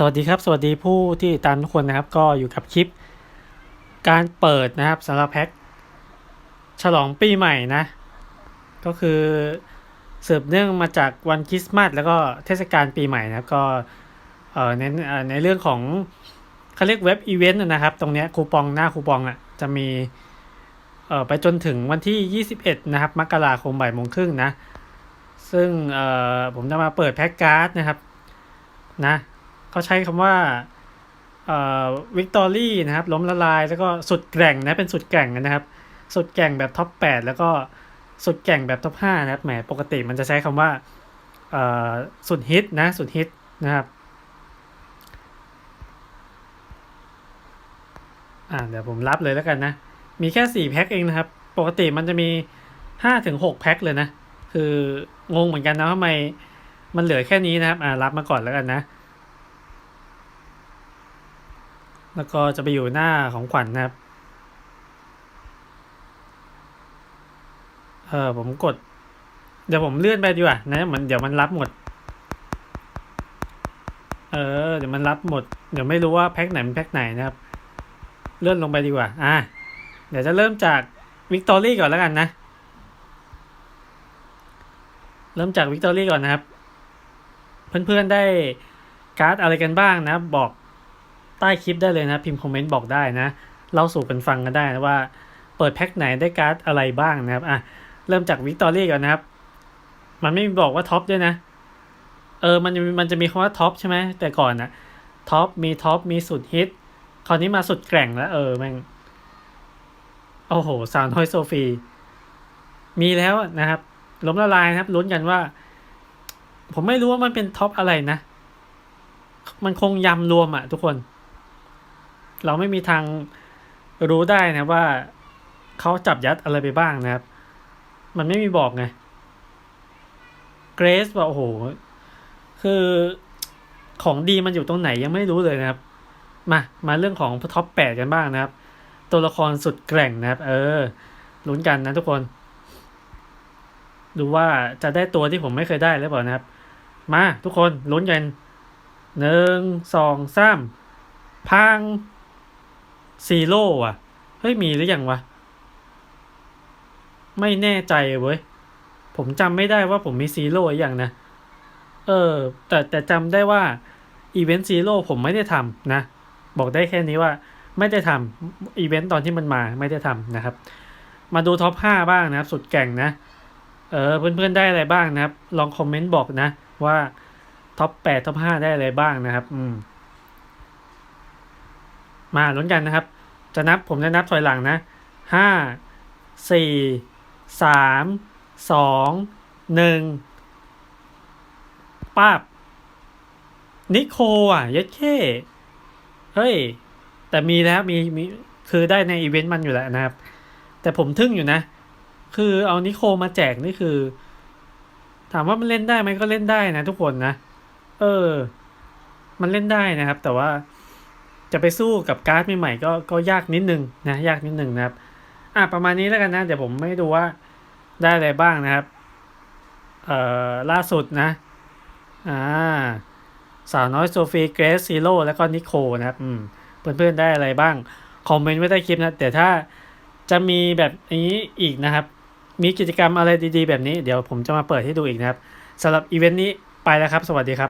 สวัสดีครับ สวัสดีผู้ที่ตามทุกคนนะครับ ก็อยู่กับคลิป การเปิดนะครับสำหรับแพ็คฉลองปีใหม่นะ ก็คือสืบเนื่องมาจากวันคริสต์มาสแล้วก็เทศกาลปีใหม่นะครับ ก็เอ่อในในเรื่องของเขาเรียกเว็บอีเวนต์นะครับ ตรงนี้คูปองหน้าคูปองอะจะมีเอ่อไปจนถึงวันที่ 21 นะครับมกราคมบ่ายโมงครึ่งนะ ซึ่งเอ่อผมจะมาเปิดแพ็คการ์ดนะครับนะ เขาใช้คำว่าวิกตอรี่อ Victory นะครับ ล้มละลาย แล้วก็สุดแกร่งนะ เป็นสุดแกร่งนะครับ สุดแกร่งแบบท็อป 8 แล้วก็สุดแกร่งแบบท็อป 5 นะครับ แหม ปกติมันจะใช้คำว่าสุดฮิตนะ สุดฮิตนะครับ อ่า เดี๋ยวผมรับเลยแล้วกันนะ มีแค่ 4 แพ็คเองนะครับ ปกติมันจะมี 5-6 แพ็คเลยนะ คืองงเหมือนกันนะทำไมมันเหลือแค่นี้นะครับ อ่า รับมาก่อนแล้วกันนะ แล้วก็จะไปอยู่หน้าของขวัญนนะครับ เออผมกด เดี๋ยวผมเลื่อนไปดีกว่านะมันเดี๋ยวมันรับหมด เออ เดี๋ยวมันรับหมด เดี๋ยวไม่รู้ว่าแพ็คไหนเป็นแพ็คไหนนะครับ เลื่อนลงไปดีกว่า อะ เดี๋ยวจะเริ่มจากวิกตอรี่ก่อนแล้วกันนะ เริ่มจากวิกตอรี่ก่อนนะครับ เพื่อนๆได้การ์ดอะไรกันบ้างนะบอก ใต้คลิปได้เลยนะ พิมพ์คอมเมนต์บอกได้นะเล่าสู่กันฟังกันได้นะว่า เปิดแพ็คไหนได้การ์ดอะไรบ้างนะครับอะเริ่มจากวิกตอรี่ก่อนนะครับ มันไม่บอกว่าท็อปด้วยนะ เออมันมันจะมีคำว่าท็อปใช่ไหมแต่ก่อนนะท็อปมีท็อปมีสุดฮิตคราวนี้มาสุดแกร่งแล้ว เออแม่งโอ้โหสาวน้อยโซฟี มีแล้วนะครับ ล้มละลายนะครับลุ้นกันว่า ผมไม่รู้ว่ามันเป็นท็อปอะไรนะ มันคงยำรวมอะทุกคน เราไม่มีทางรู้ได้นะว่าเขาจับยัดอะไรไปบ้างนะครับ มันไม่มีบอกไงเกรซว่าโอ้โห คือของดีมันอยู่ตรงไหนยังไม่รู้เลยนะครับ มา มาเรื่องของท็อปแปดกันบ้างนะครับ ตัวละครสุดแกร่งนะครับ เออลุ้นกันนะทุกคน ดูว่าจะได้ตัวที่ผมไม่เคยได้หรือเปล่านะครับ มาทุกคนลุ้นกันหนึ่งสองสามพัง ซีโร่อะเฮ้ยมีหรือยังวะ ไม่แน่ใจเว้ย ผมจำไม่ได้ว่าผมมีซีโร่อย่างนะ เออ แต่แต่จำได้ว่าอีเวนต์ซีโร่ผมไม่ได้ทำนะ บอกได้แค่นี้ว่าไม่ได้ทำอีเวนต์ตอนที่มันมาไม่ได้ทำนะครับ มาดูท็อปห้าบ้างนะครับ สุดแก่งนะ เออเพื่อนๆได้อะไรบ้างนะครับ ลองคอมเมนต์บอกนะ ว่าท็อปแปดท็อปห้าได้อะไรบ้างนะครับ อืม มาลุ้นกันนะครับ จะนับผมจะนับถอยหลังนะห้าสี่สามสองหนึ่งป้าบนิโคอะยัดเค้เฮ้ย แต่มีแล้วมีมีคือได้ในอีเวนต์มันอยู่แล้วนะครับ แต่ผมทึ่งอยู่นะ คือเอานิโคมาแจกนี่คือ ถามว่ามันเล่นได้ไหมก็เล่นได้นะทุกคนนะ เออ มันเล่นได้นะครับ แต่ว่า จะไปสู้กับการ์ดใหม่ๆก็ก็ยากนิดนึงนะยากนิดนึงนะครับ อะประมาณนี้แล้วกันนะ เดี๋ยวผมไม่ดูว่าได้อะไรบ้างนะครับ เอ่อล่าสุดนะ อ่า สาวน้อยโซฟีเกรซซีโร่แล้วก็นิโคนะครับอืมเพื่อนๆได้อะไรบ้าง คอมเมนต์ไว้ใต้คลิปนะ แต่ถ้าจะมีแบบนี้อีกนะครับ มีกิจกรรมอะไรดีๆ แบบนี้ เดี๋ยวผมจะมาเปิดให้ดูอีกนะครับสำหรับอีเวนต์นี้ไปแล้วครับ สวัสดีครับ